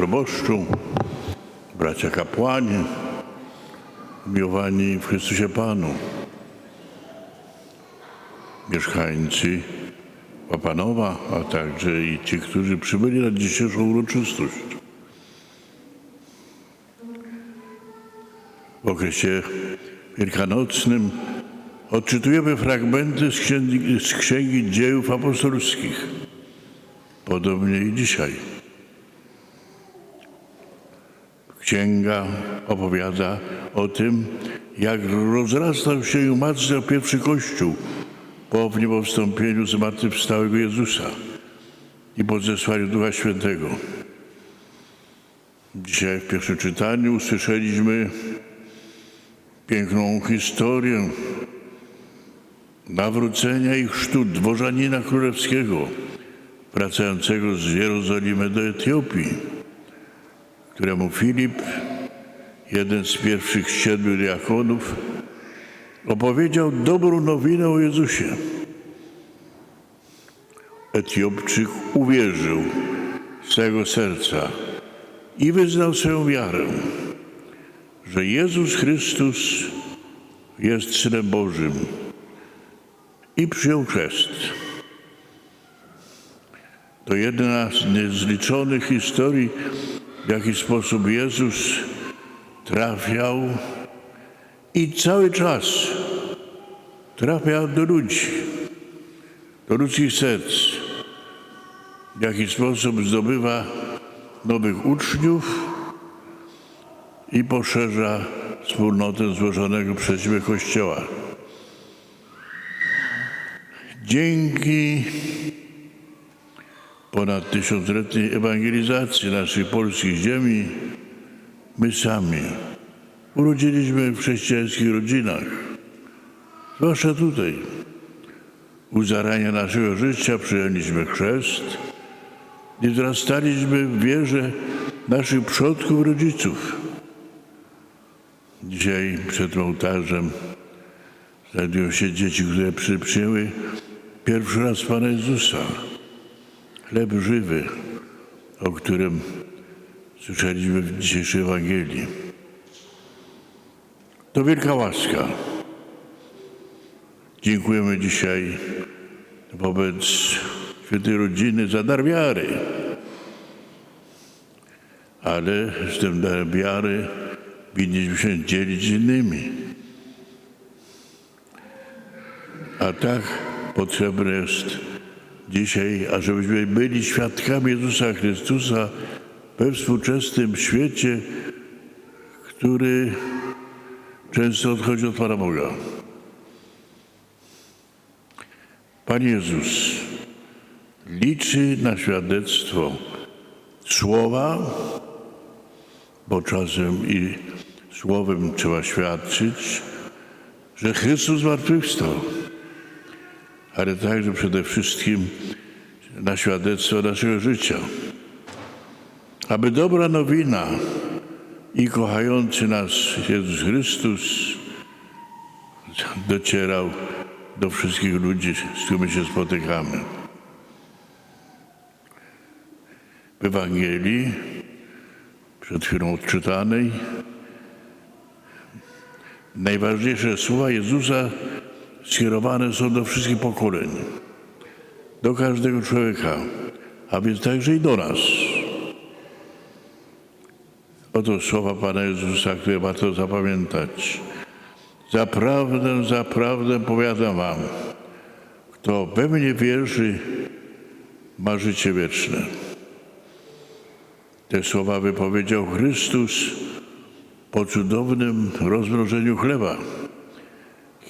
proboszczu, bracia kapłani, miłowani w Chrystusie Panu, mieszkańcy Łapanowa, a także i ci, którzy przybyli na dzisiejszą uroczystość. W okresie wielkanocnym odczytujemy fragmenty z księgi, z księgi dziejów apostolskich. Podobnie i dzisiaj. Księga opowiada o tym, jak rozrastał się i umacniał pierwszy Kościół po wniebowstąpieniu zmartwychwstałego Jezusa i po zesłaniu Ducha Świętego. Dzisiaj w pierwszym czytaniu usłyszeliśmy piękną historię nawrócenia i chrztu dworzanina królewskiego wracającego z Jerozolimy do Etiopii, któremu Filip, jeden z pierwszych siedmiu diakonów, opowiedział dobrą nowinę o Jezusie. Etiopczyk uwierzył z całego serca i wyznał swoją wiarę, że Jezus Chrystus jest Synem Bożym i przyjął chrzest. To jedna z niezliczonych historii, w jaki sposób Jezus trafiał i cały czas trafia do ludzi, do ludzkich serc. W jaki sposób zdobywa nowych uczniów i poszerza wspólnotę złożonego przez siebie Kościoła. Dzięki ponad tysiącletniej ewangelizacji naszych polskich ziemi, my sami urodziliśmy w chrześcijańskich rodzinach, zwłaszcza tutaj. U zarania naszego życia przyjęliśmy chrzest i wzrastaliśmy w wierze naszych przodków, rodziców. Dzisiaj przed ołtarzem znajdują się dzieci, które przy- przyjęły pierwszy raz Pana Jezusa. Chleb żywy, o którym słyszeliśmy w dzisiejszej Ewangelii. To wielka łaska. Dziękujemy dzisiaj wobec świętej rodziny za dar wiary. Ale z tym darem wiary winniśmy się dzielić z innymi. A tak potrzebne jest dzisiaj, ażebyśmy byli świadkami Jezusa Chrystusa we współczesnym świecie, który często odchodzi od Pana Boga. Pan Jezus liczy na świadectwo słowa, bo czasem i słowem trzeba świadczyć, że Chrystus zmartwychwstał, ale także przede wszystkim na świadectwo naszego życia. Aby dobra nowina i kochający nas Jezus Chrystus docierał do wszystkich ludzi, z którymi się spotykamy. W Ewangelii, przed chwilą odczytanej, najważniejsze słowa Jezusa skierowane są do wszystkich pokoleń, do każdego człowieka, a więc także i do nas. Oto słowa Pana Jezusa, które warto zapamiętać. Zaprawdę, zaprawdę powiadam wam, kto we mnie wierzy, ma życie wieczne. Te słowa wypowiedział Chrystus po cudownym rozmnożeniu chleba,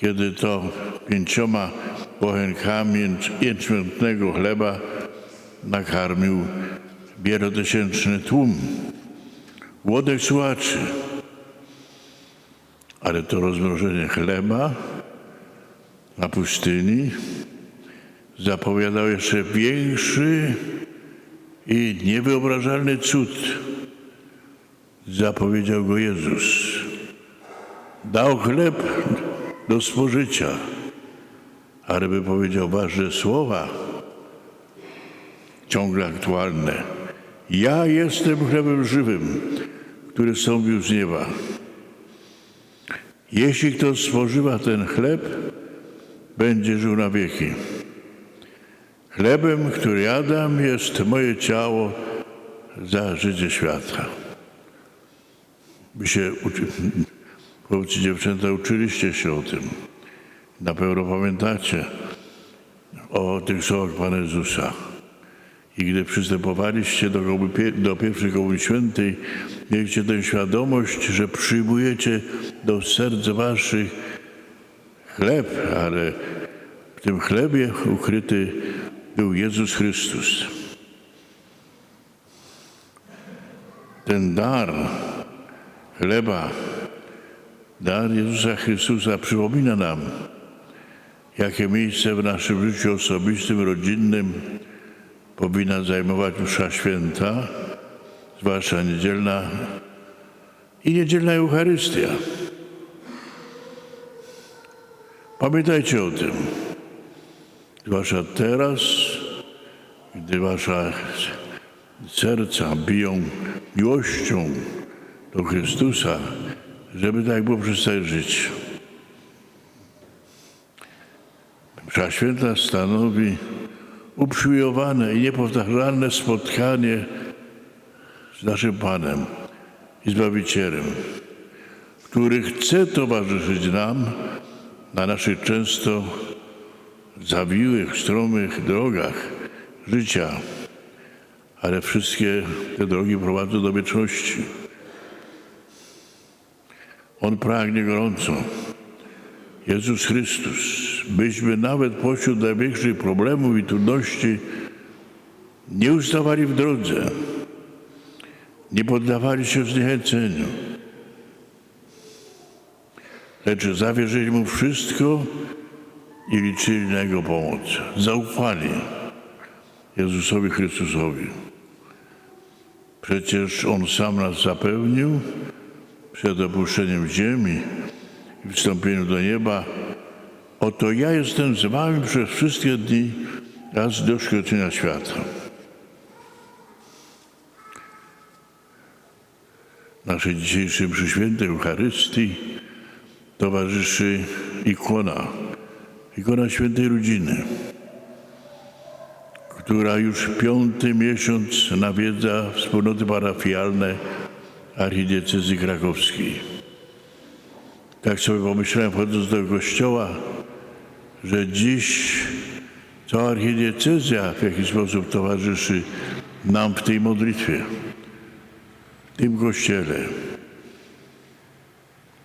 kiedy to pięcioma bochenkami jęczmiętnego chleba nakarmił wielotysięczny tłum młodych słuchaczy. Ale to rozmnożenie chleba na pustyni zapowiadał jeszcze większy i niewyobrażalny cud. Zapowiedział go Jezus. Dał chleb do spożycia, ale by powiedział ważne słowa, ciągle aktualne. Ja jestem chlebem żywym, który stąpił z nieba. Jeśli kto spożywa ten chleb, będzie żył na wieki. Chlebem, który jadam, jest moje ciało za życie świata. Wy się, uczy, chłopcy, dziewczęta, uczyliście się o tym. Na pewno pamiętacie o tych słowach Pana Jezusa. I gdy przystępowaliście do, do pierwszej komunii świętej, mieliście tę świadomość, że przyjmujecie do serc waszych chleb, ale w tym chlebie ukryty był Jezus Chrystus. Ten dar chleba, dar Jezusa Chrystusa przypomina nam, jakie miejsce w naszym życiu osobistym, rodzinnym powinna zajmować msza święta, zwłaszcza niedzielna i niedzielna Eucharystia. Pamiętajcie o tym, zwłaszcza teraz, gdy wasza serca biją miłością do Chrystusa, żeby tak było przez całe życie. Msza Święta stanowi uprzywilejowane i niepowtarzalne spotkanie z naszym Panem i Zbawicielem, który chce towarzyszyć nam na naszych często zawiłych, stromych drogach życia, ale wszystkie te drogi prowadzą do wieczności. On pragnie gorąco. Jezus Chrystus, byśmy nawet pośród największych problemów i trudności nie ustawali w drodze, nie poddawali się zniechęceniu, lecz zawierzyli Mu wszystko i liczyli na Jego pomoc. Zaufali Jezusowi Chrystusowi. Przecież On sam nas zapewnił przed opuszczeniem ziemi i wstąpieniu do nieba. Oto ja jestem z wami przez wszystkie dni, aż do skończenia świata. Naszej dzisiejszej przyświętej Eucharystii towarzyszy ikona, ikona świętej rodziny, która już piąty miesiąc nawiedza wspólnoty parafialne archidiecezji krakowskiej. Tak sobie pomyślałem, wchodząc do kościoła, że dziś cała archidiecezja w jakiś sposób towarzyszy nam w tej modlitwie, w tym kościele.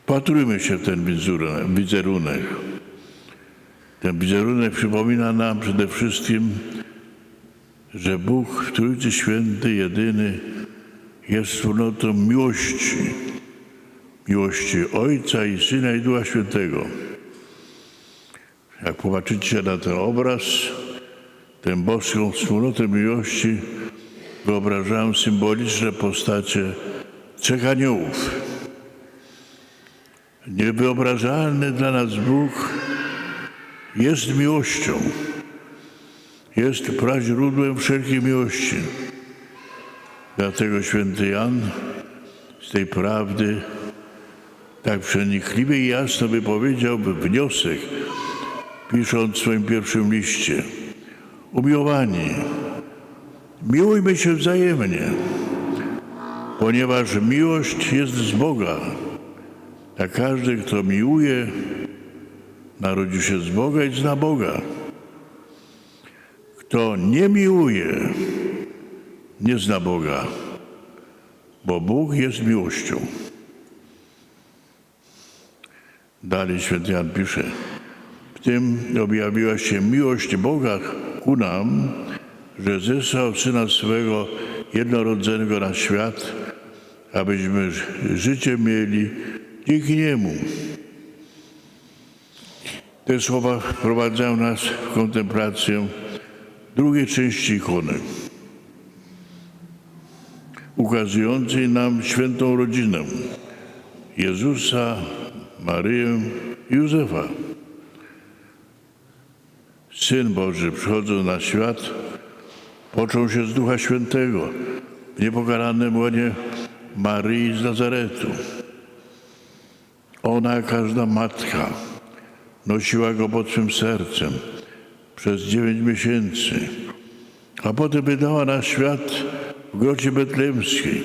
Patrujmy się w ten wizerunek. Ten wizerunek przypomina nam przede wszystkim, że Bóg w Trójcy Święty, jedyny, jest wspólnotą miłości. Miłości Ojca i Syna i Ducha Świętego. Jak popatrzycie na ten obraz, tę boską wspólnotę miłości, wyobrażałem symboliczne postacie trzech aniołów. Niewyobrażalny dla nas Bóg jest miłością. Jest praźródłem wszelkiej miłości. Dlatego święty Jan z tej prawdy tak przenikliwie i jasno wypowiedział wniosek, pisząc w swoim pierwszym liście. Umiłowani, miłujmy się wzajemnie, ponieważ miłość jest z Boga. A każdy, kto miłuje, narodził się z Boga i zna Boga. Kto nie miłuje, nie zna Boga, bo Bóg jest miłością. Dalej święty Jan pisze, w tym objawiła się miłość Boga ku nam, że zesłał Syna swego jednorodzonego na świat, abyśmy życie mieli dzięki Niemu. Te słowa wprowadzają nas w kontemplację drugiej części ikony, ukazującej nam świętą rodzinę Jezusa, Maryję i Józefa. Syn Boży przychodząc na świat począł się z Ducha Świętego, w niepokalanym łonie Maryi z Nazaretu. Ona, każda matka, nosiła go pod swym sercem przez dziewięć miesięcy, a potem wydała na świat w grocie betlejemskiej.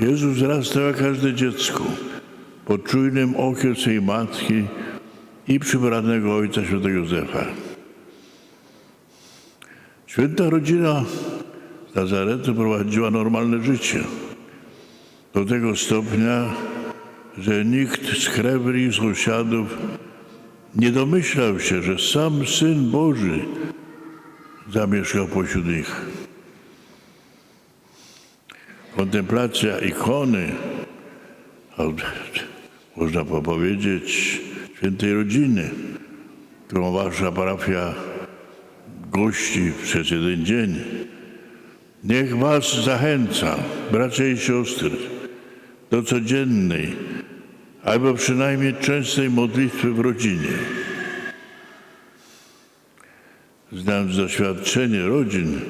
Jezus wzrastał jak każde dziecko pod czujnym okiem swej matki i przybranego ojca świętego Józefa. Święta rodzina Nazaretu prowadziła normalne życie. Do tego stopnia, że nikt z krewni sąsiadów nie domyślał się, że sam Syn Boży zamieszkał pośród nich. Kontemplacja ikony, można powiedzieć, świętej rodziny, którą wasza parafia gości przez jeden dzień. Niech was zachęca, bracia i siostry, do codziennej, albo przynajmniej częstej modlitwy w rodzinie. Znając doświadczenie rodzin,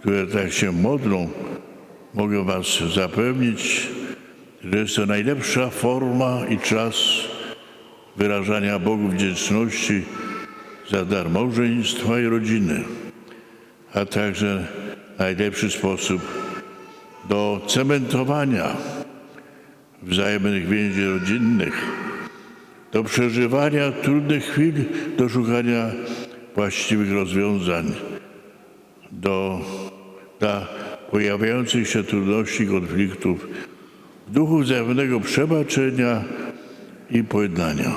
które tak się modlą, mogę was zapewnić, że jest to najlepsza forma i czas wyrażania Bogu wdzięczności za dar małżeństwa i rodziny, a także najlepszy sposób do cementowania wzajemnych więzi rodzinnych, do przeżywania trudnych chwil, do szukania właściwych rozwiązań, do dla pojawiających się trudności, konfliktów, w duchu wzajemnego przebaczenia i pojednania.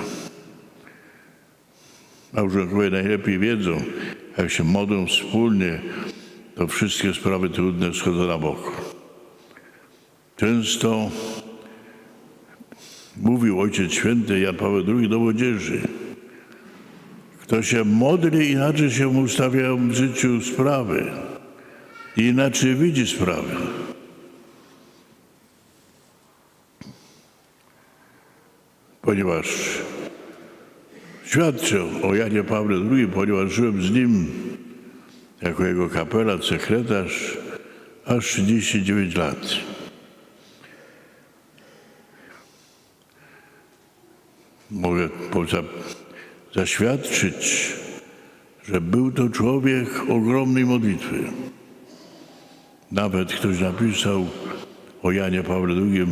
Małżonkowie najlepiej wiedzą, jak się modlą wspólnie, to wszystkie sprawy trudne schodzą na bok. Często mówił Ojciec Święty Jan Paweł II do młodzieży, kto się modli, inaczej się ustawiają w życiu sprawy, i inaczej widzi sprawy. Ponieważ świadczę o Janie Pawle II, ponieważ żyłem z nim jako jego kapelan, sekretarz aż 39 lat. Mogę zaświadczyć, że był to człowiek ogromnej modlitwy. Nawet ktoś napisał o Janie Pawle II,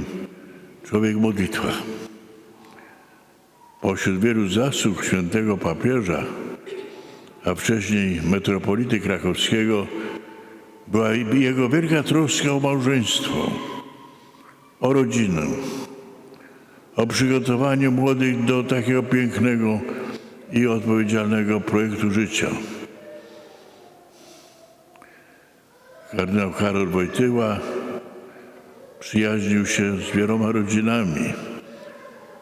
człowiek modlitwa. Pośród wielu zasług świętego papieża, a wcześniej metropolity krakowskiego, była jego wielka troska o małżeństwo, o rodzinę, o przygotowanie młodych do takiego pięknego i odpowiedzialnego projektu życia. Kardynał Karol Wojtyła przyjaźnił się z wieloma rodzinami,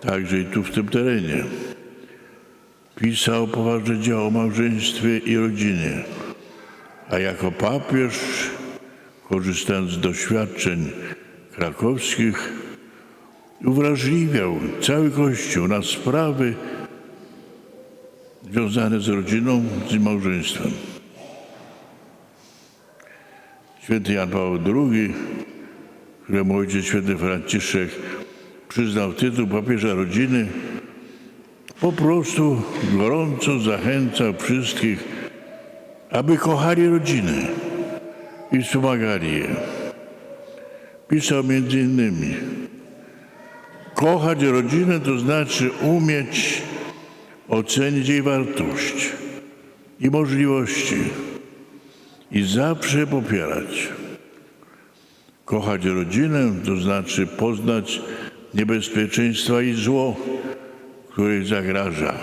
także i tu w tym terenie. Pisał poważne dzieła o małżeństwie i rodzinie, a jako papież, korzystając z doświadczeń krakowskich, uwrażliwiał cały Kościół na sprawy związane z rodziną, z małżeństwem. Święty Jan Paweł II, któremu ojciec święty Franciszek przyznał tytuł papieża rodziny, po prostu gorąco zachęcał wszystkich, aby kochali rodziny i wspomagali je. Pisał między innymi, kochać rodzinę to znaczy umieć ocenić jej wartość i możliwości i zawsze popierać. Kochać rodzinę to znaczy poznać niebezpieczeństwa i zło, które zagraża,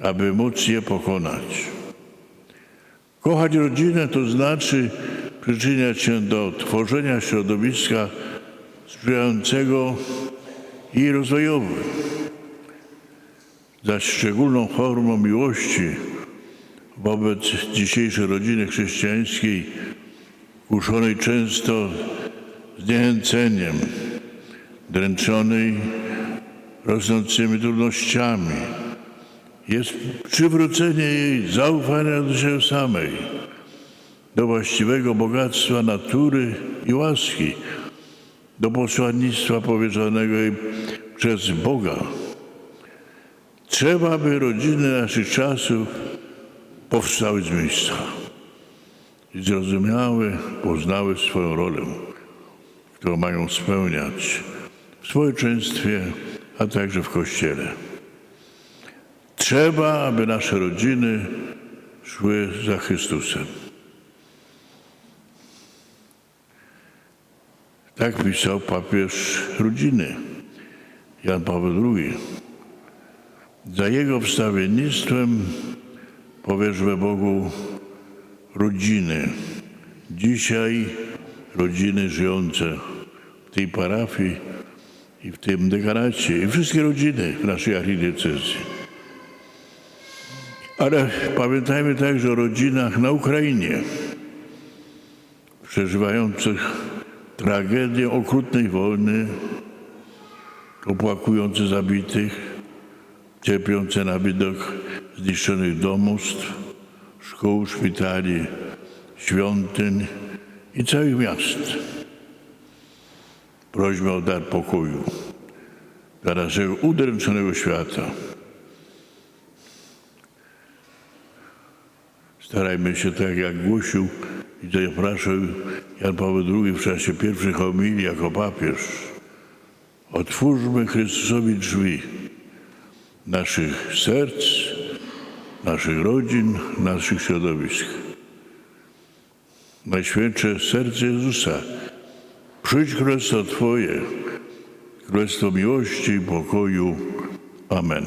aby móc je pokonać. Kochać rodzinę to znaczy przyczyniać się do tworzenia środowiska sprzyjającego jej rozwojowi. Zaś szczególną formą miłości wobec dzisiejszej rodziny chrześcijańskiej, kuszonej często zniechęceniem, dręczonej rosnącymi trudnościami, jest przywrócenie jej zaufania do siebie samej, do właściwego bogactwa natury i łaski, do posłannictwa powierzonego jej przez Boga. Trzeba, by rodziny naszych czasów powstały z miejsca i zrozumiały, poznały swoją rolę, którą mają spełniać w społeczeństwie, a także w Kościele. Trzeba, aby nasze rodziny szły za Chrystusem. Tak pisał papież rodziny Jan Paweł II. Za jego wstawiennictwem powierzmy Bogu rodziny. Dzisiaj rodziny żyjące w tej parafii i w tym dekanacie i wszystkie rodziny w naszej archidiecezji. Ale pamiętajmy także o rodzinach na Ukrainie, przeżywających tragedię okrutnej wojny, opłakujące zabitych, cierpiące na widok zniszczonych domostw, szkół, szpitali, świątyń i całych miast. Prośmy o dar pokoju dla naszego udręczonego świata. Starajmy się tak, jak głosił i zapraszał Jan Paweł II w czasie pierwszych homilii jako papież. Otwórzmy Chrystusowi drzwi naszych serc, naszych rodzin, naszych środowisk. Najświętsze serce Jezusa, przyjdź Królestwo Twoje, Królestwo miłości i pokoju. Amen.